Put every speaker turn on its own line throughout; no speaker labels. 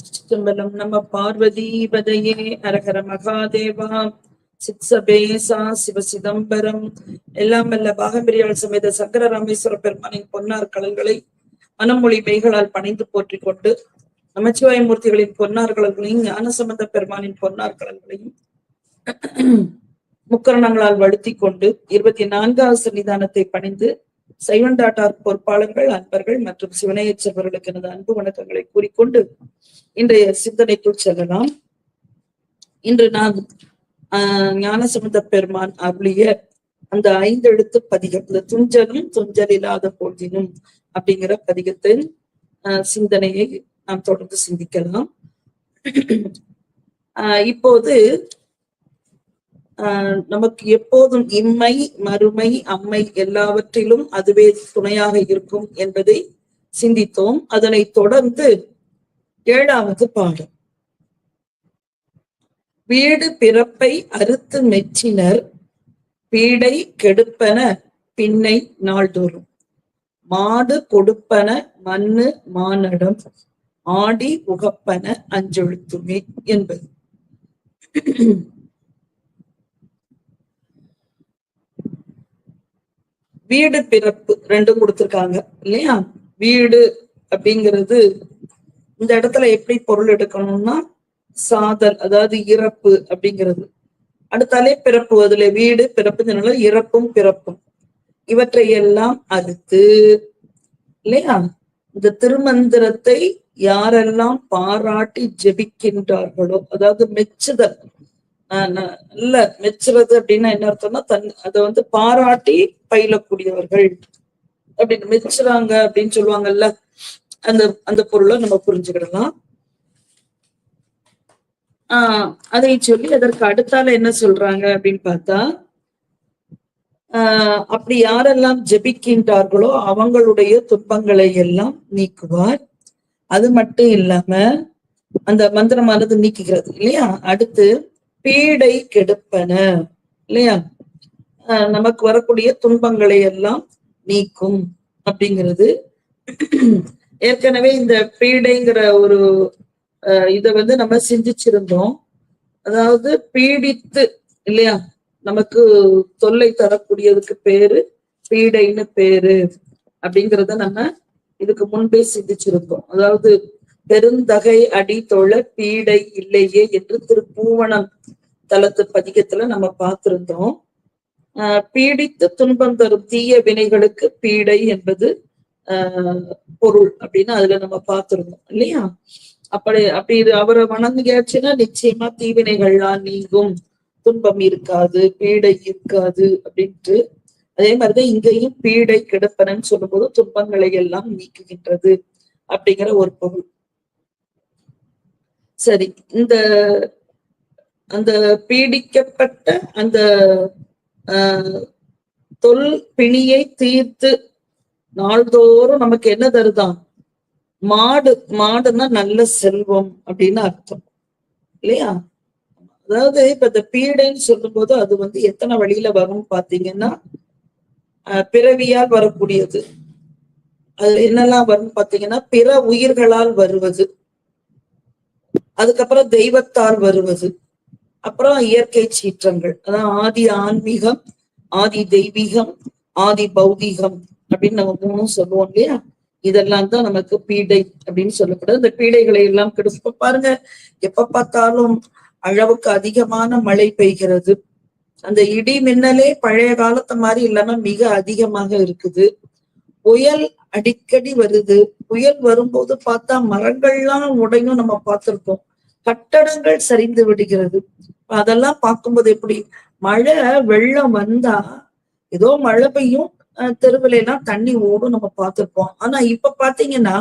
சிம்பலம் நம்ம பார்வதி பதையே அரகர மகாதேவா சித்சபேசா சிவ சிதம்பரம். எல்லாம் அல்ல பாகம்பிரியால் சமேத சங்கர ராமேஸ்வர பெருமானின் பொன்னார் கடல்களை மனமொழி மெய்களால் பணிந்து போற்றிக் கொண்டு நமச்சிவாய மூர்த்திகளின் பொன்னார் கடல்களையும் ஞானசம்பந்த பெருமானின் பொன்னார் கடல்களையும் முக்கரணங்களால் வழுத்தி கொண்டு இருபத்தி நான்காவது சன்னிதானத்தை பணிந்து சைவண்டாட்டார் பொறுப்பாளர்கள் அன்பர்கள் மற்றும் சிவனையச்சவர்களுக்கு எனது அன்பு வணக்கங்களை கூறிக்கொண்டு இன்றைய சிந்தனைக்குள் செல்லலாம். இன்று நான் ஆஹ் ஞானசம்பந்த பெருமான் அருளிய அந்த ஐந்தெழுத்து பதிகம் இந்த துஞ்சலும் துஞ்சல் இல்லாத போதினும் அப்படிங்கிற பதிகத்தின் ஆஹ் சிந்தனையை நாம் தொடர்ந்து சிந்திக்கலாம். இப்போது நமக்கு எப்போதும் இம்மை மறுமை அம்மை எல்லாவற்றிலும் அதுவே துணையாக இருக்கும் என்பதை சிந்தித்தோம். அதனை தொடர்ந்து ஏழாவது பாடம். வீடு பிறப்பை அறுத்து மெச்சினர் பீடை கெடுப்பன பின்னை நாள்தோறும். மாடு கொடுப்பன மண்ணு மானடம் ஆடி உகப்பன அஞ்செழுத்துமே என்பது. வீடு பிறப்பு ரெண்டும் கொடுத்துருக்காங்க இல்லையா? வீடு அப்படிங்கிறது இந்த இடத்துல எப்படி பொருள் எடுக்கணும்னா சாதல் அதாவது இறப்பு அப்படிங்கிறது. அடுத்தாலே பிறப்பு அதுல வீடு பிறப்புனால இறப்பும் பிறப்பும். இவற்றை எல்லாம் அடுத்து இல்லையா? இந்த திருமந்திரத்தை யாரெல்லாம் பாராட்டி ஜெபிக்கின்றார்களோ அதாவது மெச்சுதல் நல்ல மெச்சுறது அப்படின்னா என்ன அர்த்தம்னா தன் அதை வந்து பாராட்டி பயிலக்கூடியவர்கள் அப்படின்னு மெச்சுறாங்க அப்படின்னு சொல்லுவாங்கல்ல அந்த அந்த பொருளை நம்ம புரிஞ்சுக்கிடலாம். ஆஹ் அதை சொல்லி அதற்கு அடுத்தால என்ன சொல்றாங்க அப்படின்னு பார்த்தா ஆஹ் அப்படி யாரெல்லாம் ஜெபிக்கின்றார்களோ அவங்களுடைய துன்பங்களை எல்லாம் நீக்குவார். அது மட்டும் இல்லாம அந்த மந்திரமானது நீக்குகிறது இல்லையா? அடுத்து பீடை கெடுப்பன. இல்லையா? நமக்கு வரக்கூடிய துன்பங்களை எல்லாம் நீக்கும் அப்படிங்கிறது. ஏற்கனவே இந்த பீடைங்கிற ஒரு இதை வந்து நம்ம சிந்திச்சிருந்தோம். அதாவது பீடித்து இல்லையா? நமக்கு தொல்லை தரக்கூடியதுக்கு பேரு பீடைன்னு பேரு. அப்படிங்கிறத நம்ம இதுக்கு முன்பே சிந்திச்சிருந்தோம். அதாவது பெருந்தகை அடி தொழ பீடை இல்லையே என்று திருப்பூவனம் தலத்து பதிகத்துல நம்ம பார்த்திருந்தோம். ஆஹ் பீடித்து துன்பம் தரும் தீய வினைகளுக்கு பீடை என்பது ஆஹ் பொருள் அப்படின்னு அதுல நம்ம பார்த்திருந்தோம் இல்லையா? அப்படி அப்படி இது அவரை வணங்கியாச்சுன்னா நிச்சயமா தீவினைகள்லாம் நீங்கும். துன்பம் இருக்காது பீடை இருக்காது அப்படின்ட்டு. அதே மாதிரிதான் இங்கேயும் பீடை கிடப்பனன்னு சொல்லும்போது துன்பங்களை எல்லாம் நீக்குகின்றது அப்படிங்கிற ஒரு பொருள். சரி இந்த அந்த பீடிக்கப்பட்ட அந்த ஆஹ் தொல் பிணியை தீர்த்து நாள்தோறும் நமக்கு என்ன தருதான் மாடு மாடுன்னா நல்ல செல்வம் அப்படின்னு அர்த்தம். இல்லையா? அதாவது இப்ப இந்த பீடைன்னு சொல்லும்போது அது வந்து எத்தனை வழியில வரும் பாத்தீங்கன்னா பிறவியால் வரக்கூடியது. அது என்னெல்லாம் வரும் பாத்தீங்கன்னா பிற உயிர்களால் வருவது. அதுக்கப்புறம் தெய்வத்தால் வருவது. அப்புறம் இயற்கை சீற்றங்கள். அதான் ஆதி ஆன்மீகம் ஆதி தெய்வீகம் ஆதி பௌதீகம் அப்படின்னு நம்ம மூணும் சொல்லுவோம் இல்லையா? இதெல்லாம் தான் நமக்கு பீடை அப்படின்னு சொல்லக்கூடாது இந்த பீடைகளை எல்லாம் கெடுப்ப பாருங்க எப்ப பார்த்தாலும் அளவுக்கு அதிகமான மழை பெய்கிறது. அந்த இடி மின்னலே பழைய காலத்து மாதிரி இல்லாம மிக அதிகமாக இருக்குது. புயல் அடிக்கடி வருது. புயல் வரும்போது பார்த்தா மரங்கள்லாம் உடையும் நம்ம பார்த்திருக்கோம் கட்டடங்கள் சரிந்து விடுகிறது. அதெல்லாம் பார்க்கும்போது எப்படி? மழை வெள்ளம் வந்தா ஏதோ மழை பெய்யும் அஹ் தெருவுல எல்லாம் தண்ணி ஓடும் நம்ம பார்த்திருப்போம். ஆனா இப்ப பாத்தீங்கன்னா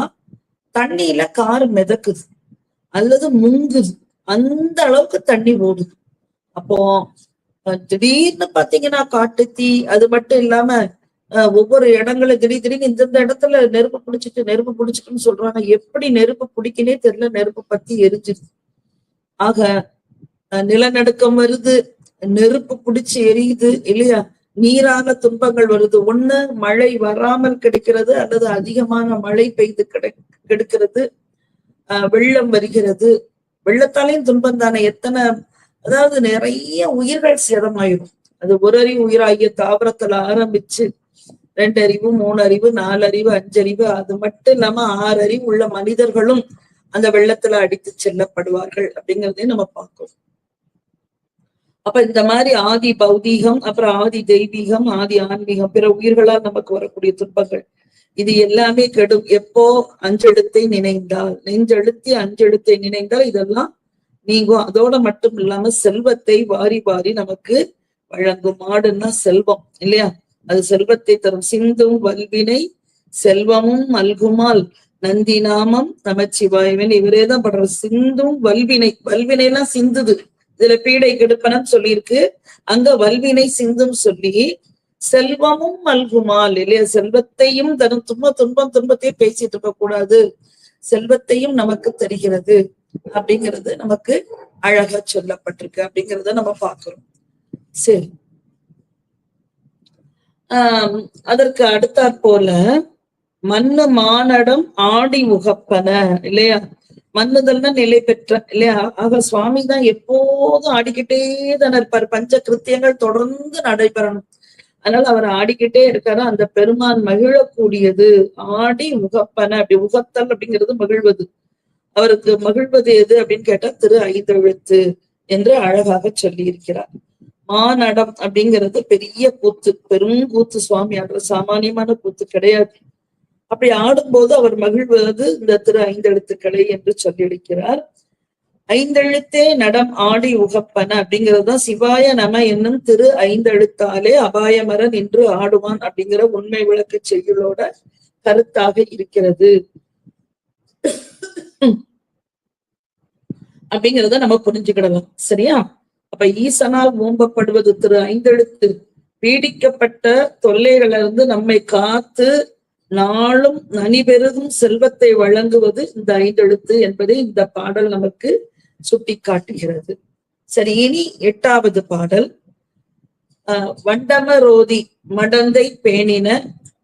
தண்ணியில கார் மிதக்குது. அல்லது முங்குது. அந்த அளவுக்கு தண்ணி ஓடுது. அப்போ திடீர்னு பாத்தீங்கன்னா காட்டு தீ அது மட்டும் இல்லாம அஹ் ஒவ்வொரு இடங்களும் திடீர் திடீர்னு இந்தந்த இடத்துல நெருப்பு பிடிச்சிட்டு நெருப்பு பிடிச்சிட்டுன்னு சொல்றாங்க. எப்படி நெருப்பு பிடிக்கினே தெரியல. நெருப்பு பத்தி எரிஞ்சிருது. ஆக நிலநடுக்கம் வருது நெருப்பு பிடிச்சு எரியுது இல்லையா? நீரான துன்பங்கள் வருது. ஒண்ணு மழை வராமல் கிடைக்கிறது அல்லது அதிகமான மழை பெய்து கிடை கெடுக்கிறது. ஆஹ் வெள்ளம் வருகிறது. வெள்ளத்தாலையும் துன்பம் தானே. எத்தனை அதாவது நிறைய உயிர்கள் சேதமாயிடும் அது ஒரு அறிவு உயிராகிய தாவரத்துல ஆரம்பிச்சு ரெண்டு அறிவு மூணு அறிவு நாலு அறிவு அஞ்சறிவு அது மட்டும் இல்லாம ஆறு அறிவு உள்ள மனிதர்களும் அந்த வெள்ளத்துல அடித்து செல்லப்படுவார்கள் அப்படிங்கிறதையும் நம்ம பார்க்கணும். அப்ப இந்த மாதிரி ஆதி பௌதீகம் அப்புறம் ஆதி தெய்வீகம் ஆதி ஆன்மீகம் பிற உயிர்களால் நமக்கு வரக்கூடிய துன்பங்கள் இது எல்லாமே கெடும். எப்போ அஞ்செழுத்தை நினைந்தால் நெஞ்செழுத்தி அஞ்செழுத்தை நினைந்தால் இதெல்லாம் நீங்கும். அதோட மட்டும் இல்லாம செல்வத்தை வாரி வாரி நமக்கு வழங்கும். மாடுன்னா செல்வம் இல்லையா? அது செல்வத்தை தரும். சிந்தும் வல்வினை செல்வமும் மல்குமால் நந்தி நாமம் நமச்சிவாயவன் இவரே தான் படுற சிந்தும் வல்வினை வல்வினை எல்லாம் சிந்துது. இதுல பீடை கெடுப்பனம் சொல்லியிருக்கு. அங்க வல்வினை சிந்தும் சொல்லி செல்வமும் மல்குமால். இல்லையா செல்வத்தையும் தரும் துன்ப துன்பம் துன்பத்தையும் பேசிட்டு இருக்க கூடாது. செல்வத்தையும் நமக்கு தருகிறது அப்படிங்கிறது நமக்கு அழகா சொல்லப்பட்டிருக்கு அப்படிங்கிறத நம்ம பாக்குறோம் சரி. ஆஹ் அதற்கு அடுத்தாற் போல மண்ணு மானடம் ஆடி உகப்பன இல்லையா? மன்னுதல்னா நிலை பெற்ற இல்லையா? ஆக சுவாமி தான் எப்போதும் ஆடிக்கிட்டே தானே இருப்பார். பஞ்ச கிருத்தியங்கள் தொடர்ந்து நடைபெறணும். அதனால அவர் ஆடிக்கிட்டே இருக்காரு. அந்த பெருமான் மகிழக்கூடியது ஆடி உகப்பன அப்படி உகத்தல் அப்படிங்கிறது மகிழ்வது. அவருக்கு மகிழ்வது எது அப்படின்னு கேட்டா திரு ஐந்தெழுத்து என்று அழகாக சொல்லி இருக்கிறார் மானடம் அப்படிங்கிறது பெரிய கூத்து பெரும் கூத்து சுவாமி. அன்ற சாமானியமான கூத்து கிடையாது. அப்படி ஆடும்போது அவர் மகிழ்வது இந்த திரு ஐந்தெழுத்துக்களை என்று சொல்லியிருக்கிறார். ஐந்தெழுத்தே நடம் ஆடி உகப்பன அப்படிங்கிறதுதான் சிவாய நம என்னும் திரு ஐந்தெழுத்தாலே அபாயமரன் நின்று ஆடுவான் அப்படிங்கிற உண்மை விளக்க செய்யுளோட கருத்தாக இருக்கிறது. அப்படிங்கிறத நம்ம புரிஞ்சுக்கிடலாம். சரியா? அப்ப ஈசனால் ஓம்பப்படுவது திரு ஐந்தெழுத்து. பீடிக்கப்பட்ட தொல்லைகளிலிருந்து நம்மை காத்து நாளும் நனிபெருகும் செல்வத்தை வழங்குவது இந்த ஐந்தெழுத்து என்பதை இந்த பாடல் நமக்கு சுட்டி காட்டுகிறது சரி இனி எட்டாவது பாடல். ஆஹ் வண்டமரோதி மடந்தை பேணின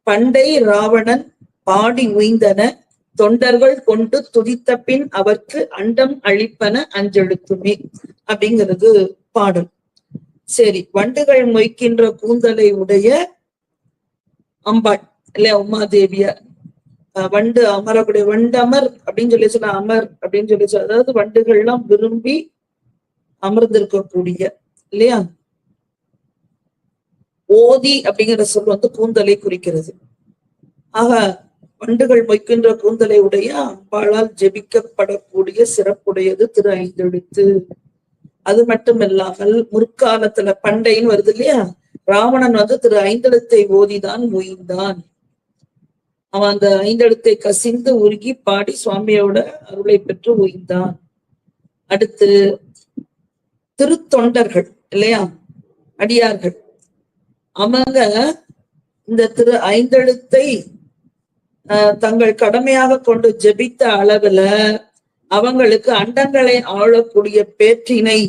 பண்டை ராவணன் பாடி உய்ந்தன தொண்டர்கள் கொண்டு துதித்த பின் அவர்க்கு அண்டம் அழிப்பன அஞ்செழுத்துமே அப்படிங்கிறது பாடல். சரி வண்டுகள் மொய்க்கின்ற கூந்தலை உடைய அம்பாள். இல்லையா உமா தேவிய வண்டு அமரக்கூடிய வண்டமர் அமர் அப்படின்னு சொல்லி சொன்ன அமர் அப்படின்னு சொல்லி சொல்ல அதாவது வண்டுகள்லாம் விரும்பி அமர்ந்திருக்கக்கூடிய இல்லையா? ஓதி அப்படிங்கிற சொல் வந்து கூந்தலை குறிக்கிறது. ஆக வண்டுகள் மொய்க்கின்ற கூந்தலை உடைய அம்பாளால் ஜெபிக்கப்படக்கூடிய சிறப்புடையது திரு ஐந்தெழுத்து. அது மட்டும் இல்லாமல் முற்காலத்துல பண்டைன்னு வருது இல்லையா? ராவணன் வந்து திரு ஐந்தெழுத்தை ஓதிதான் உயிர்ந்தான் அவன் அந்த ஐந்தெழுத்தை கசிந்து உருகி பாடி சுவாமியோட அருளை பெற்று உயிர்ந்தான் அடுத்து திருத்தொண்டர்கள் இல்லையா? அடியார்கள். அவங்க இந்த திரு ஐந்தெழுத்தை ஆஹ் தங்கள் கடமையாக கொண்டு ஜெபித்த அளவுல அவங்களுக்கு அண்டங்களை ஆளக்கூடிய பேற்றினை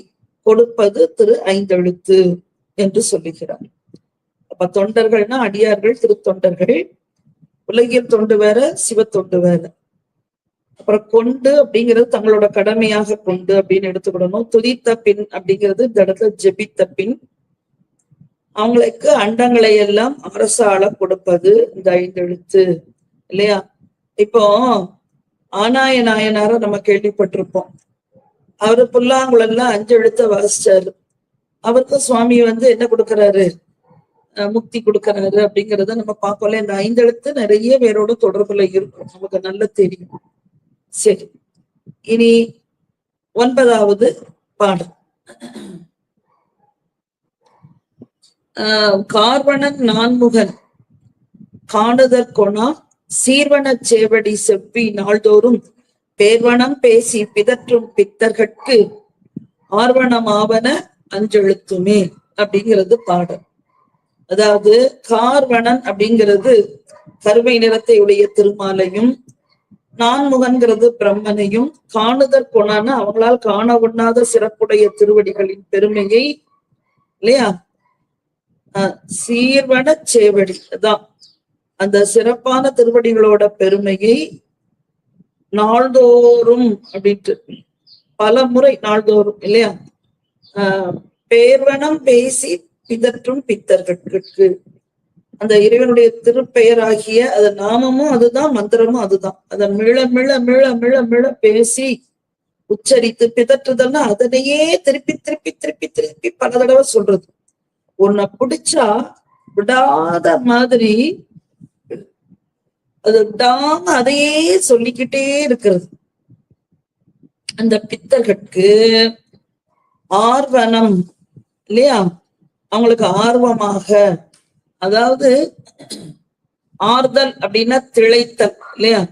கொடுப்பது திரு ஐந்தெழுத்து என்று சொல்லுகிறார். அப்ப தொண்டர்கள்னா அடியார்கள் திருத்தொண்டர்கள். உலகியல் தொண்டு வேற சிவ தொண்டு வேற. அப்புறம் கொண்டு அப்படிங்கிறது தங்களோட கடமையாக கொண்டு அப்படின்னு எடுத்துக்கிடணும் துதித்த பின் அப்படிங்கிறது இந்த இடத்துல ஜெபித்த பின். அவங்களுக்கு அண்டங்களை எல்லாம் அரசாள கொடுப்பது இந்த ஐந்தெழுத்து இல்லையா? இப்போ ஆனாய நாயனார நம்ம கேள்விப்பட்டிருப்போம். அவரு புல்லாங்குழல்லாம் அஞ்சு எழுத்த வாசிச்சாரு. அவருக்கு சுவாமி வந்து என்ன கொடுக்கறாரு? முக்தி கொடுக்கறாரு அப்படிங்கறத நம்ம பார்க்கல. இந்த ஐந்தெழுத்து நிறைய பேரோட தொடர்புல இருக்கும். நமக்கு நல்லா தெரியும். சரி. இனி ஒன்பதாவது பாடல். ஆஹ் கார்வணன் நான்முகன் காணுதற்கொணா சீர்வனச் சேவடி செவ்வி நாள்தோறும் பேர்வனம் பேசி பிதற்றும் பித்தர்கட்கு ஆர்வணமாவன அஞ்செழுத்துமே அப்படிங்கிறது பாடல். அதாவது கார்வணன் அப்படிங்கிறது கருமை நிறத்தை உடைய திருமாலையும் நான்முகன்கிறது பிரம்மனையும் காணுதற் கொணான அவங்களால் காண உண்ணாத சிறப்புடைய திருவடிகளின் பெருமையை இல்லையா? ஆஹ் சீர்வன சேவடி அதான். அந்த சிறப்பான திருவடிகளோட பெருமையை நாள்தோறும் அப்படின்ட்டு பல முறை நாள்தோறும் இல்லையா? ஆஹ் பேர்வனம் பேசி பிதற்றும் பித்தர்களுக்கு. அந்த இறைவனுடைய திருப்பெயராகிய அதன் நாமமும் அதுதான் மந்திரமும் அதுதான். அதை மிள மிள மிள மிள மிள பேசி உச்சரித்து பிதற்றுதல்னா அதனையே திருப்பி திருப்பி திருப்பி திருப்பி பல தடவை சொல்றது. உன்னை பிடிச்சா விடாத மாதிரி அது விடாம அதையே சொல்லிக்கிட்டே இருக்கிறது. அந்த பித்தர்களுக்கு ஆர்வனம் இல்லையா? அவங்களுக்கு ஆர்வமாக அதாவது ஆறுதல் அப்படின்னா திளைத்தல் இல்லையா?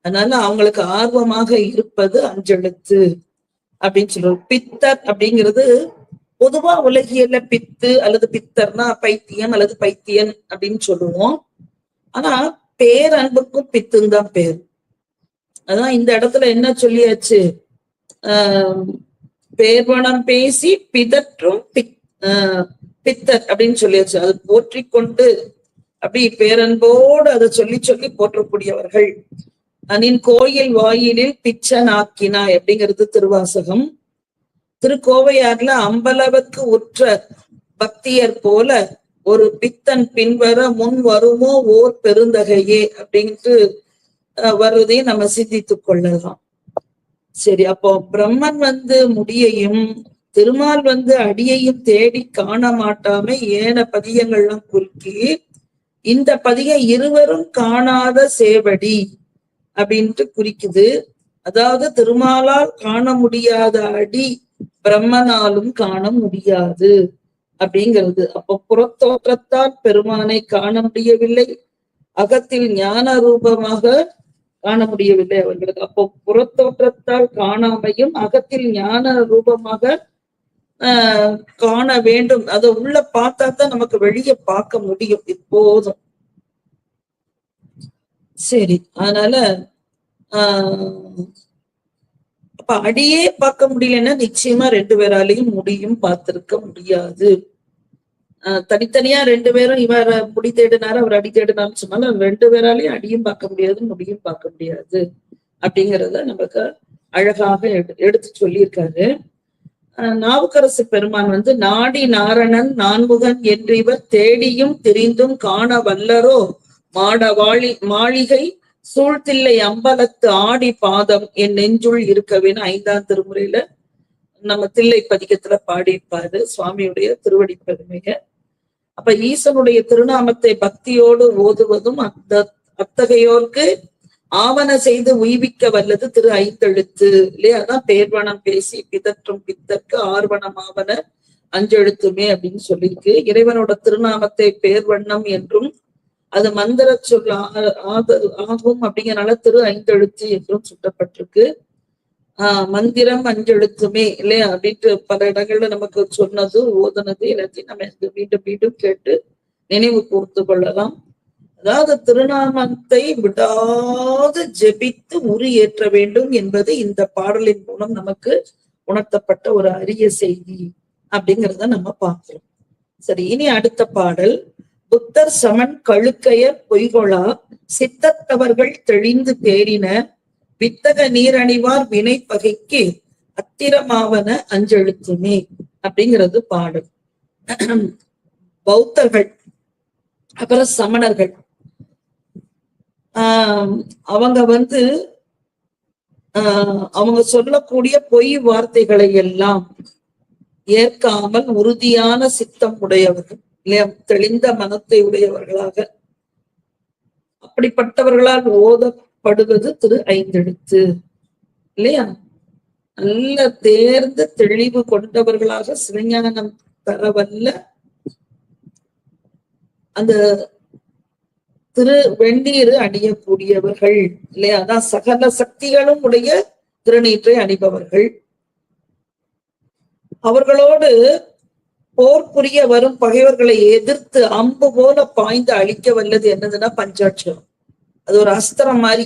அதனால அவங்களுக்கு ஆர்வமாக இருப்பது அஞ்செழுத்து அப்படின்னு சொல்றோம். பித்தர் அப்படிங்கிறது பொதுவா உலகியல்ல பித்து அல்லது பித்தர்னா பைத்தியம் அல்லது பைத்தியன் அப்படின்னு சொல்லுவோம். ஆனா பேரன்புக்கும் பித்துன்னு தான் பேர். அதான் இந்த இடத்துல என்ன சொல்லியாச்சு? ஆஹ் பேர்வனம் பேசி பிதற்றும் பித் ஆஹ் பித்தர் அப்படின்னு சொல்லியாச்சு அது போற்றி கொண்டு அப்படி பேரன்போடு அதை சொல்லி சொல்லி போற்றக்கூடியவர்கள். அனின் கோயில் வாயிலில் பிச்சன் ஆக்கினாய் அப்படிங்கிறது திருவாசகம். திருக்கோவையார்ல அம்பலவுக்கு உற்ற பக்தியர் போல ஒரு பித்தன் பின்வர முன் வருமோ ஓர் பெருந்தகையே அப்படின்ட்டு வருவதையும் நம்ம சிந்தித்துக் கொள்ளலாம். சரி அப்போ பிரம்மன் வந்து முடியையும் திருமால் வந்து அடியையும் தேடி காண மாட்டாம ஏன பதியங்கள்லாம் குறுக்கி இந்த பதிகம் இருவரும் காணாத சேவடி அப்படின்ட்டு குறிக்குது. அதாவது திருமாலால் காண முடியாத அடி பிரம்மனாலும் காண முடியாது அப்படிங்கிறது. அப்போ புறத்தோற்றத்தால் பெருமானை காண முடியவில்லை அகத்தில் ஞான ரூபமாக காண முடியவில்லை அவர்களுக்கு அப்போ புறத்தோற்றத்தால் காணாமையும் அகத்தில் ஞான ரூபமாக காண வேண்டும். அதை உள்ள பார்த்தா தான் நமக்கு வெளியே பார்க்க முடியும் இப்போதும். சரி அதனால ஆஹ் அப்ப அடியே பார்க்க முடியலன்னா நிச்சயமா ரெண்டு பேராலையும் முடியும் பார்த்திருக்க முடியாது. ஆஹ் தனித்தனியா ரெண்டு பேரும் இவர் முடி தேடினாரு அவர் அடி தேடினார்னு சொன்னாலும் ரெண்டு பேராலையும் அடியும் பார்க்க முடியாது முடியும் பார்க்க முடியாது. அப்படிங்கிறத நமக்கு அழகாக எடுத்து சொல்லியிருக்காரு. நாவுக்கரசு பெருமான் வந்து நாடி நாரணன் நான்முகன் என்று இவர் தேடியும் திரிந்தும் காண வல்லரோ? மாட வாழி மாளிகை சூழ்த்தில்லை அம்பலத்து ஆடி பாதம் என் நெஞ்சுள் இருக்கவேன்னு ஐந்தாம் திருமுறையில நம்ம தில்லை பதிக்கத்துல பாடியிருப்பாரு சுவாமியுடைய திருவடி பெருமைய. அப்ப ஈசனுடைய திருநாமத்தை பக்தியோடு ஓதுவதும் அந்த அத்தகையோர்க்கு ஆவண செய்து உய்விக்க வல்லது திரு ஐந்தெழுத்து இல்லையா? அதான் பேர்வனம் பேசி பிதற்றும் பித்தற்கு ஆர்வணம் ஆவன அஞ்செழுத்துமே அப்படின்னு சொல்லியிருக்கு. இறைவனோட திருநாமத்தை பேர்வண்ணம் என்றும் அது மந்திர சொல் ஆகும் அப்படிங்கிறனால திரு ஐந்தெழுத்து என்றும் சுட்டப்பட்டிருக்கு. ஆஹ் மந்திரம் அஞ்செழுத்துமே இல்லையா? அப்படின்ட்டு பல இடங்கள்ல நமக்கு சொன்னது ஓதுனது எல்லாத்தையும் நம்ம மீண்டும் மீண்டும் கேட்டு நினைவு கூர்த்து கொள்ளலாம். அதாவது திருநாமத்தை விடாது ஜெபித்து உரியேற்ற வேண்டும் என்பது இந்த பாடலின் மூலம் நமக்கு உணர்த்தப்பட்ட ஒரு அரிய செய்தி அப்படிங்கிறத நம்ம பார்க்கிறோம். சரி இனி அடுத்த பாடல். புத்தர் சமன் கழுக்கையர் பொய்கொளா சித்தத்தவர்கள் தெளிந்து தேறின வித்தக நீரணிவார் வினை பகைக்கு அத்திரமாவன அஞ்செழுத்துமே அப்படிங்கிறது பாடல். பௌத்தர்கள் அப்புறம் சமணர்கள். அவங்க வந்து ஆஹ் அவங்க சொல்லக்கூடிய பொய் வார்த்தைகளை எல்லாம் ஏற்காமல் உறுதியான சித்தம் உடையவர்கள் இல்லையா? தெளிந்த மனத்தை உடையவர்களாக அப்படிப்பட்டவர்களால் ஓதப்படுவது திரு ஐந்தெழுத்து இல்லையா? நல்ல தேர்ந்து தெளிவு கொண்டவர்களாக சிவஞானம் தரவல்ல அந்த திரு வெந்நீர் அணியக்கூடியவர்கள் இல்லையா? அதான் சகல சக்திகளும் உடைய திருநீற்றை அணிபவர்கள். அவர்களோடு போர் புரிய வரும் பகைவர்களை எதிர்த்து அம்பு போல பாய்ந்து அழிக்க வல்லது என்னதுன்னா பஞ்சாட்சரம். அது ஒரு அஸ்திரம் மாதிரி.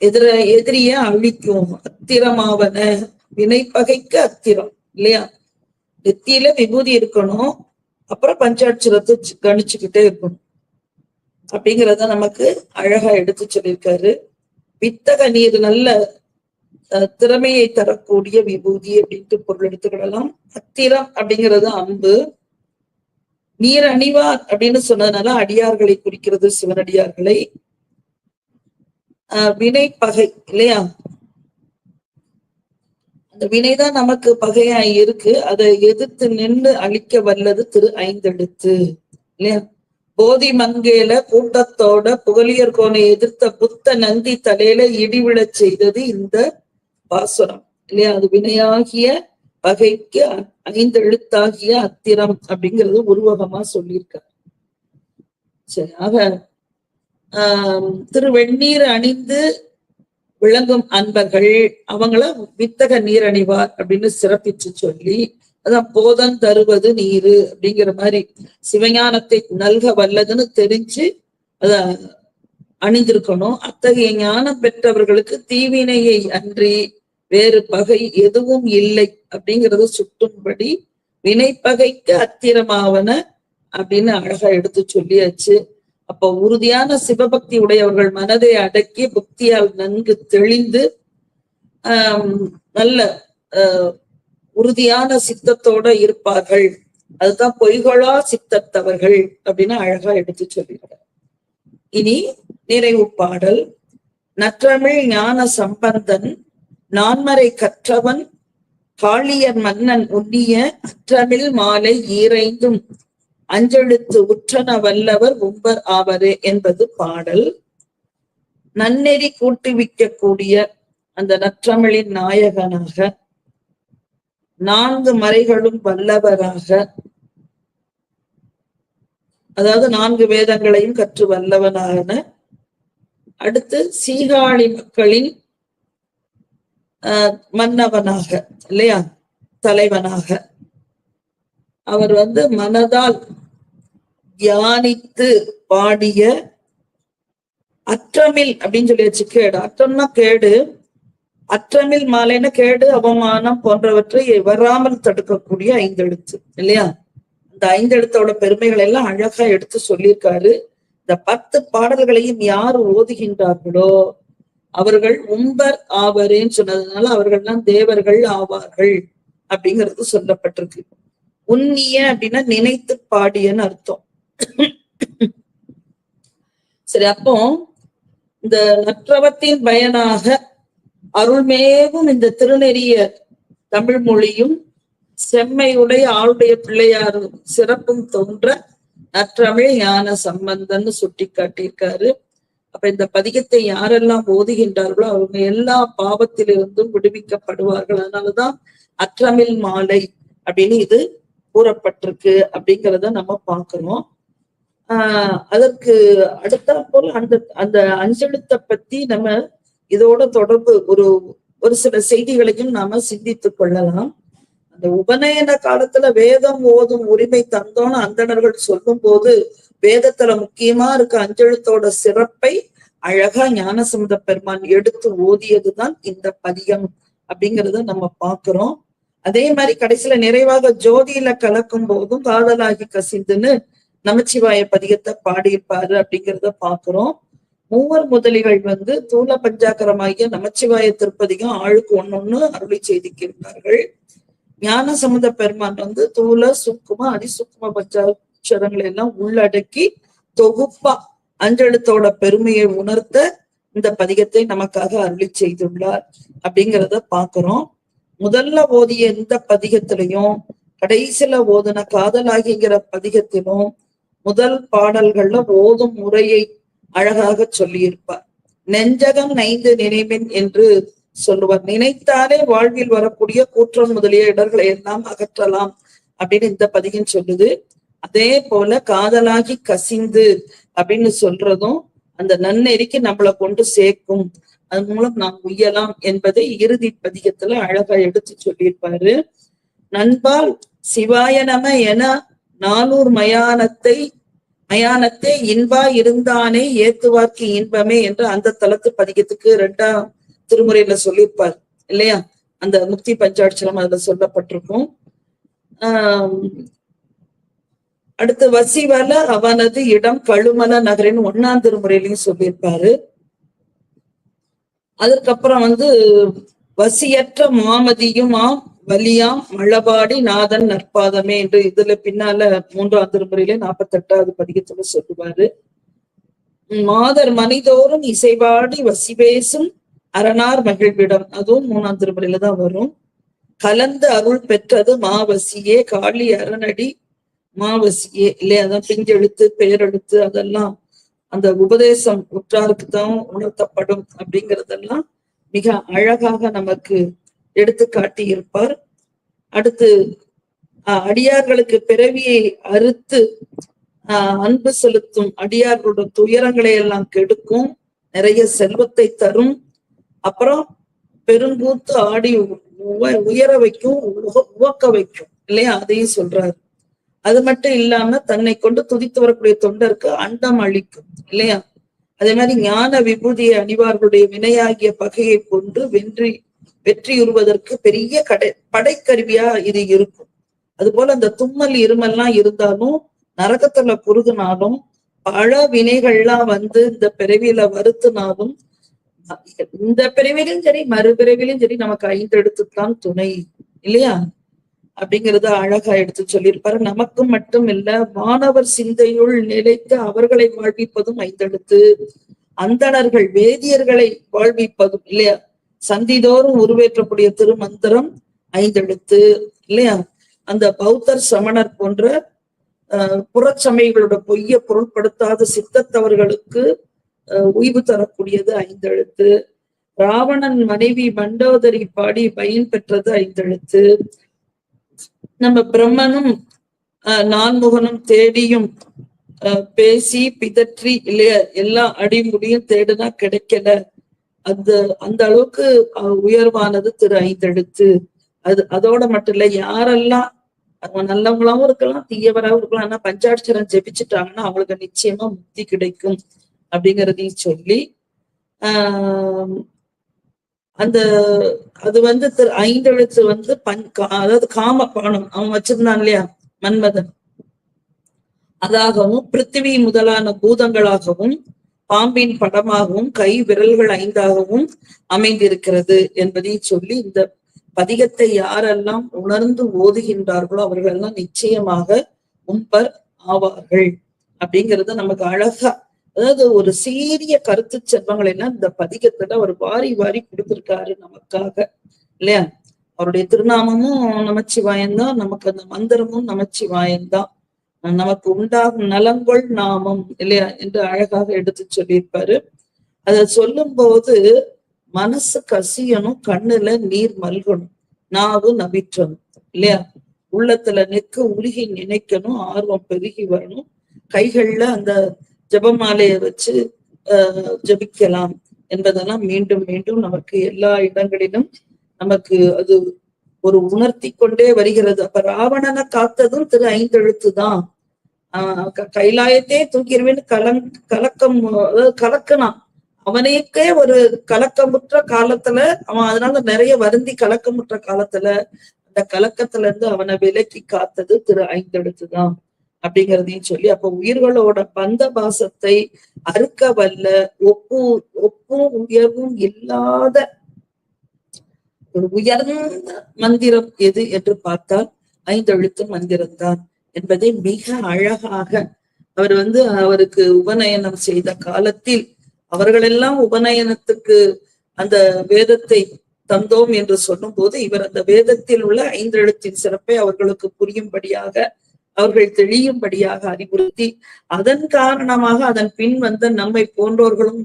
எதிர எதிரிய அழிக்கும். அத்திரமாவன வினை பகைக்கு அத்திரம் இல்லையா? நெத்தியில விபூதி இருக்கணும். அப்புறம் பஞ்சாட்சரத்தை கணிச்சுக்கிட்டே இருக்கணும். அப்படிங்கிறத நமக்கு அழகா எடுத்து சொல்லியிருக்காரு. வித்தக நீர் நல்ல திறமையை தரக்கூடிய விபூதி அப்படின்ட்டு பொருள் எடுத்துக்கிடலாம் அத்திரம் அப்படிங்கிறது அம்பு. நீர் அணிவார் அப்படின்னு சொன்னதுனால அடியார்களை குறிக்கிறது சிவனடியார்களை ஆஹ் வினை பகை இல்லையா? அந்த வினைதான் நமக்கு பகையா இருக்கு. அதை எதிர்த்து நின்று அழிக்க வல்லது திரு ஐந்தெழுத்து இல்லையா? போதி மங்கேல கூட்டத்தோட புகழியர் கோனை எதிர்த்த புத்த நந்தி தலையில இடி விழச் செய்தது இந்த பாசுரம். இல்லையா? அது வினையாகிய பகைக்கு ஐந்து எழுத்தாகிய அத்திரம் அப்படிங்கிறது உருவகமா சொல்லியிருக்காரு. சரி ஆக ஆஹ் திரு வெந்நீர் அணிந்து விளங்கும் அன்பர்கள் அவங்கள வித்தக நீர் அணிவார் அப்படின்னு சிறப்பிச்சு சொல்லி அதான் போதம் தருவது நீரு அப்படிங்கிற மாதிரி சிவஞானத்தை நல்க வல்லதுன்னு தெரிஞ்சு அத அணிந்திருக்கணும். அத்தகைய ஞானம் பெற்றவர்களுக்கு தீவினையை அன்றி வேறு பகை எதுவும் இல்லை அப்படிங்கறது சுட்டும்படி வினைப்பகைக்கு அத்திரமாவன அப்படின்னு அழகா எடுத்து சொல்லியாச்சு. அப்ப உறுதியான சிவபக்தி உடையவர்கள் மனதை அடக்கி புக்தியால் நன்கு தெளிந்து ஆஹ் நல்ல ஆஹ் உறுதியான சித்தத்தோட இருப்பார்கள். அதுதான் பொய்களா சித்தத்தவர்கள் அப்படின்னு அழகா எடுத்து சொல்லிடுறார் இனி நிறைவு பாடல். நற்றமிழ் ஞான சம்பந்தன் நான்மறை கற்றவன் காளியர் மன்னன் உண்ணிய அற்றமிழ் மாலை ஈரைந்தும் அஞ்செழுத்து உற்றன வல்லவர் உம்பர் ஆவரே என்பது பாடல். நன்னெறி கூட்டுவிக்கக்கூடிய அந்த நற்றமிழின் நாயகனாக நான்கு மறைகளும் வல்லவராக. அதாவது நான்கு வேதங்களையும் கற்று வல்லவனான. அடுத்து சீகாழி மக்களின் ஆஹ் மன்னவனாக இல்லையா? தலைவனாக. அவர் வந்து மனதால் தியானித்து பாடிய அற்றமில் அப்படின்னு சொல்லி வச்சு கேடு. அற்றம்னா கேடு. அற்றமில் மாலைன கேடு அவமானம் போன்றவற்றை வராமல் தடுக்கக்கூடிய ஐந்தெழுத்து இல்லையா? இந்த ஐந்தெழுத்தோட பெருமைகள் எல்லாம் அழகா எடுத்து சொல்லியிருக்காரு. இந்த பத்து பாடல்களையும் யார் ஓதுகின்றார்களோ அவர்கள் உம்பர் ஆவரேன்னு சொன்னதுனால அவர்கள்லாம் தேவர்கள் ஆவார்கள் அப்படிங்கிறது சொல்லப்பட்டிருக்கு. உன்னிய அப்படின்னா நினைத்து பாடியன்னு அர்த்தம். சரி அப்போ இந்த நற்றவத்தின் பயனாக அருள்மேவும் இந்த திருநெறிய தமிழ் மொழியும் செம்மையுடைய ஆளுடைய பிள்ளையார் சிறப்பும் தோன்ற நற்றமிழ் ஞான சம்பந்தன்னு சுட்டி காட்டியிருக்காரு. அப்ப இந்த பதிகத்தை யாரெல்லாம் ஓதுகின்றார்களோ அவங்க எல்லா பாவத்திலிருந்தும் விடுவிக்கப்படுவார்கள். அதனாலதான் அற்றமிழ் மாலை அப்படின்னு இது கூறப்பட்டிருக்கு அப்படிங்கிறத நம்ம பார்க்கணும். ஆஹ் அதற்கு அடுத்த போல் அந்த அந்த அஞ்செழுத்த பத்தி நம்ம இதோட தொடர்பு ஒரு ஒரு சில செய்திகளையும் நாம சிந்தித்துக் கொள்ளலாம். அந்த உபநயன காலத்துல வேதம் ஓதும் உரிமை தந்தோன்னு அந்தணர்கள் சொல்லும் போது வேதத்துல முக்கியமா இருக்க அஞ்செழுத்தோட சிறப்பை அழகா ஞானசமுத பெருமான் எடுத்து ஓதியதுதான் இந்த பதியம் அப்படிங்கறத நம்ம பாக்குறோம் அதே மாதிரி கடைசியில நிறைவாக ஜோதியில கலக்கும் போதும் காதலாகி கசிந்துன்னு நமச்சிவாய பதியத்தை பாடியிருப்பாரு அப்படிங்கிறத பாக்குறோம் மூவர் முதலிகள் வந்து தூல பஞ்சாக்கரமாகிய நமச்சிவாய திருப்பதியும் ஆளுக்கு ஒன்னொன்னு அருளி செய்திருக்கிறார்கள் ஞான சமுத பெருமான் வந்து தூல சுக்கும அதிசுக்கும பஞ்சாட்சரங்களை எல்லாம் உள்ளடக்கி தொகுப்பா அஞ்செழுத்தோட பெருமையை உணர்த்த இந்த பதிகத்தை நமக்காக அருளி செய்துள்ளார் அப்படிங்கிறத பாக்குறோம். முதல்ல ஓதிய இந்த பதிகத்திலையும் கடைசியில ஓதுன காதலாகிங்கிற பதிகத்திலும் முதல் பாடல்கள்ல ஓதும் முறையை அழகாக சொல்லியிருப்பார். நெஞ்சகம் நைந்து நினைவின் என்று சொல்லுவார். நினைத்தாலே வாழ்வில் வரக்கூடிய கூற்றம் முதலிய இடர்களை எல்லாம் அகற்றலாம் அப்படின்னு இந்த பதிகம் சொல்லுது. அதே போல காதலாகி கசிந்து அப்படின்னு சொல்றதும் அந்த நன்னெறிக்கு நம்மளை கொண்டு சேர்க்கும். அது மூலம் நாம் உய்யலாம் என்பதை இறுதி பதிகத்துல அழகா எடுத்து சொல்லியிருப்பாரு. நண்பால் சிவாய நம என நானூர் மயானத்தை மயானத்தை இன்பா இருந்தானே ஏத்துவார்க்கு இன்பமே என்று அந்த தலத்து பதிகத்துக்கு ரெண்டாம் திருமுறையில சொல்லியிருப்பார் இல்லையா? அந்த முக்தி பஞ்சாட்சரம் அதுல சொல்லப்பட்டிருக்கும். ஆஹ் அடுத்து வசிவல அவனது இடம் கழுமல நகரின் ஒன்னாம் திருமுறையிலையும் சொல்லியிருப்பாரு. அதுக்கப்புறம் வந்து வசியற்ற மாமதியுமாம் வலியாம் மழபாடி நாதன் நற்பாதமே என்று இதுல பின்னால மூன்றாம் திருமுறையில நாற்பத்தி எட்டாவது பதிகத்துல சொல்லுவாரு. மாதர் மணிதோறும் இசைபாடி வசிபேசும் அரணார் மகிழ்விடம். அதுவும் மூணாம் திருமுறையில தான் வரும். கலந்து அருள் பெற்றது மாவசியே காளி அரணடி மாவசியே. இல்லையா? அதான் பிஞ்செழுத்து பெயரெழுத்து அதெல்லாம் அந்த உபதேசம் உற்றாருக்கு தான் உணர்த்தப்படும் அப்படிங்கறதெல்லாம் மிக அழகாக நமக்கு எடுத்து காட்டியிருப்பார் அடுத்து அடியார்களுக்கு பிறவியை அறுத்து ஆஹ் அன்பு செலுத்தும் அடியார்களோட துயரங்களை எல்லாம் கெடுக்கும் நிறைய செல்வத்தை தரும். அப்புறம் பெருங்கூத்து ஆடி உயர வைக்கும் உவக்க வைக்கும் இல்லையா? அதையும் சொல்றாரு. அது மட்டும் இல்லாம தன்னை கொண்டு துதித்து வரக்கூடிய தொண்டருக்கு அண்டம் அளிக்கும் இல்லையா? அதே மாதிரி ஞான விபூதியை அணிவார்களுடைய வினையாகிய பகையை கொண்டு வென்றி வெற்றியுறுவதற்கு பெரிய கடை படைக்கருவியா இது இருக்கும். அது போல அந்த தும்மல் இருமல்லாம் இருந்தாலும் நரகத்துல குறுகுனாலும் பல வினைகள்லாம் வந்து இந்த பிறவியில வருத்தினாலும் இந்த பிறவிலும் சரி மறுபிறவிலும் சரி நமக்கு ஐந்தெடுத்துத்தான் துணை இல்லையா? அப்படிங்கறத அழகா எடுத்து சொல்லியிருப்பாரு. நமக்கு மட்டும் இல்ல மாணவர் சிந்தையுள் நிலைத்து அவர்களை வாழ்விப்பதும் ஐந்தெடுத்து அந்தணர்கள் வேதியர்களை வாழ்விப்பதும் இல்லையா? சந்திதோறும் உருவேற்றக்கூடிய திருமந்திரம் ஐந்தெழுத்து இல்லையா? அந்த பௌத்தர் சமணர் போன்ற அஹ், புறச்சமயங்களோட பொய்ய பொருட்படுத்தாத சித்தத்தவர்களுக்கு அஹ், உய்வு தரக்கூடியது ஐந்தெழுத்து. ராவணன் மனைவி மண்டோதரி பாடி பயன் பெற்றது ஐந்தெழுத்து. நம்ம பிரம்மனும் அஹ், நான்முகனும் தேடியும் அஹ், பேசி பிதற்றி இல்லையா? எல்லா அடிமுடியும் தேடுனா கிடைக்கல. அந்த அந்த அளவுக்கு உயர்வானது திரு ஐந்தெழுத்து. அது அதோட மட்டும் இல்ல யாரெல்லாம் அவங்க நல்லவங்களாவும் இருக்கலாம் தீயவராகவும் இருக்கலாம் ஆனா பஞ்சாட்சரம் ஜெபிச்சுட்டாங்கன்னா அவங்களுக்கு நிச்சயமா முக்தி கிடைக்கும் அப்படிங்கிறதையும் சொல்லி ஆஹ் அந்த அது வந்து திரு ஐந்தெழுத்து வந்து பன் கா- அதாவது காம பானம் அவன் வச்சிருந்தான் இல்லையா மன்மதன். அதாகவும் பிருத்திவி முதலான பூதங்களாகவும் பாம்பின் படமாகவும் கை விரல்கள் ஐந்தாகவும் அமைந்திருக்கிறது என்பதை சொல்லி இந்த பதிகத்தை யாரெல்லாம் உணர்ந்து ஓதுகின்றார்களோ அவர்கள் எல்லாம் நிச்சயமாக உண்பர் ஆவார்கள். அப்படிங்கறத நமக்கு அழகா அதாவது ஒரு சீரிய கருத்து செல்வங்களை எல்லாம் இந்த பதிகத்துல அவர் வாரி வாரி கொடுத்திருக்காரு நமக்காக இல்லையா? அவருடைய திருநாமமும் நமச்சிவாயம்தான் நமக்கு அந்த மந்திரமும் நமச்சிவாயம்தான். நமக்கு உண்டாகும் நலங்கொள் நாமம் இல்லையா? என்று அழகாக எடுத்து சொல்லியிருப்பாரு. அத சொல்லும் போது மனசு கசியணும் கண்ணுல நீர் மல்கணும் நாவு நவிற்றணும் இல்லையா? உள்ளத்துல நிற்க உருகி நினைக்கணும் ஆர்வம் பெருகி வரணும். கைகள்ல அந்த ஜெபமாலையை வச்சு ஆஹ் ஜெபிக்கலாம் என்பதெல்லாம் மீண்டும் மீண்டும் நமக்கு எல்லா இடங்களிலும் நமக்கு அது ஒரு உணர்த்தி கொண்டே வருகிறது. அப்ப ராவணனை காத்ததும் திரு ஐந்தெழுத்து தான் ஆஹ் க- கைலாயத்தையே தூக்கிடுவேன்னு கலங் கலக்கம் கலக்கினான். அவனுக்கே ஒரு கலக்கமுற்ற காலத்துல அவன் அதனால நிறைய வருந்தி கலக்கமுற்ற காலத்துல அந்த கலக்கத்துல இருந்து அவனை விலக்கி காத்தது திரு ஐந்தெடுத்துதான் அப்படிங்கறதையும் அப்படிங்கிறதையும் சொல்லி அப்ப உயிர்களோட பந்த பாசத்தை அறுக்க வல்ல ஒப்பு ஒப்பும் உயர்வும் இல்லாத ஒரு உயர்ந்த மந்திரம் எது என்று பார்த்தால் ஐந்தெழுத்து மந்திரம்தான். என்பதை மிக அழகாக அவர் வந்து அவருக்கு உபநயனம் செய்த காலத்தில் அவர்களெல்லாம் உபநயனத்துக்கு அந்த வேதத்தை தந்தோம் என்று சொல்லும் போது இவர் அந்த வேதத்தில் உள்ள ஐந்தெழுத்தின் சிறப்பை அவர்களுக்கு புரியும்படியாக அவர்கள் தெளியும்படியாக அறிவுறுத்தி அதன் காரணமாக அதன் பின் வந்த நம்மை போன்றோர்களும்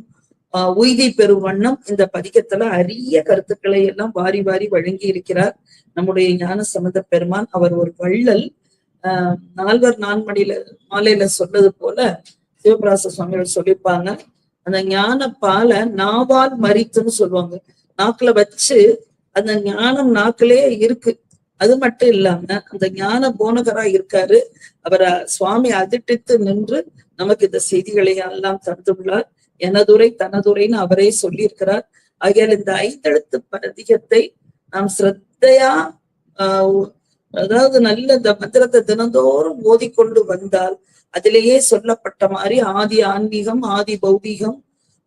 ஆஹ் உய்தி பெறும் வண்ணம் இந்த பதிகத்துல அரிய கருத்துக்களை எல்லாம் வாரி வாரி வழங்கி இருக்கிறார் நம்முடைய ஞான சம்பந்த பெருமான் அவர் ஒரு வள்ளல். நால்வர் நான்மணியில மாலையில சொன்னது போல சிவபிராச சுவாமிகள் சொல்லியிருப்பாங்க. அந்த ஞான பாலை நாவால் மறித்துன்னு சொல்லுவாங்க. நாக்குல வச்சு அந்த ஞானம் நாக்கிலே இருக்கு. அது மட்டும் இல்லாம அந்த ஞான போனகரா இருக்காரு. அவரை சுவாமி அதிட்டித்து நின்று நமக்கு இந்த செய்திகளை எல்லாம் தந்துள்ளார். எனதுரை தனதுரைன்னு அவரே சொல்லியிருக்கிறார். ஆகையால் இந்த ஐந்தெழுத்து பதிகத்தை நாம் சிரத்தையா ஆஹ் அதாவது நல்ல இந்த மந்திரத்தை தினந்தோறும் ஓதிக்கொண்டு வந்தால் அதிலேயே சொல்லப்பட்ட மாதிரி ஆதி ஆன்மீகம் ஆதி பௌதீகம்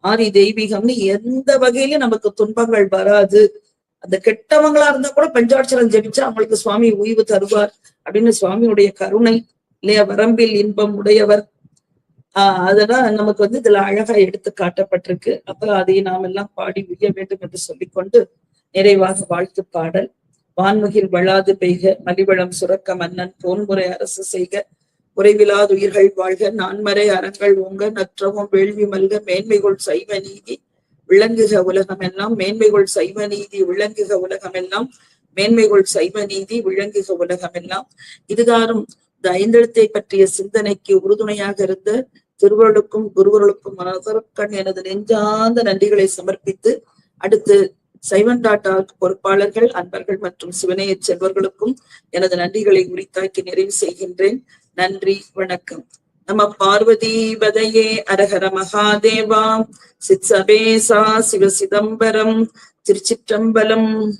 ஆதி தெய்வீகம்னு எந்த வகையிலும் நமக்கு துன்பங்கள் வராது. அந்த கெட்டவங்களா இருந்தா கூட பஞ்சாட்சரம் ஜெபிச்சா அவங்களுக்கு சுவாமி ஓய்வு தருவார் அப்படின்னு சுவாமியுடைய கருணை இல்லையா? வரம்பில் இன்பம் உடையவர். ஆஹ் அதெல்லாம் நமக்கு வந்து இதுல அழகா எடுத்து காட்டப்பட்டிருக்கு. அப்ப அதை நாம் எல்லாம் பாடி உய்ய வேண்டும் என்று சொல்லிக்கொண்டு நிறைவாக வாழ்த்து பாடல். வான்முகில் வளாது பெய்க மலிவளம் சுரக்க மன்னன் போன்முறை அரசு செய்க. குறைவிலாது உயிர்கள் வாழ்க நான்மறை அறங்கள் ஓங்க நற்றவும் வேள்வி மல்க மேன்மைகள் சைவ நீதி விளங்குக உலகம் எல்லாம் மேன்மைகள் சைவ நீதி விளங்குக உலகம் எல்லாம் மேன்மைகள் சைவ நீதி விளங்குக உலகம் எல்லாம் இதுகாரும் இந்த ஐந்தெழுத்தை பற்றிய சிந்தனைக்கு உறுதுணையாக இருந்த திருவருளுக்கும் குருவருளுக்கும் மனதற்கண் எனது நெஞ்சார்ந்த நன்றிகளை சமர்ப்பித்து அடுத்து சைவன்டாட்டா பொறுப்பாளர்கள் அன்பர்கள் மற்றும் சிவனைய செல்வர்களுக்கும் எனது நன்றிகளை உரித்தாக்கி நிறைவு செய்கின்றேன். நன்றி வணக்கம். நம பார்வதி பதையே அரஹர மகாதேவா. சித் சபேசா சிவ சிதம்பரம் திருச்சிற்றம்பலம்.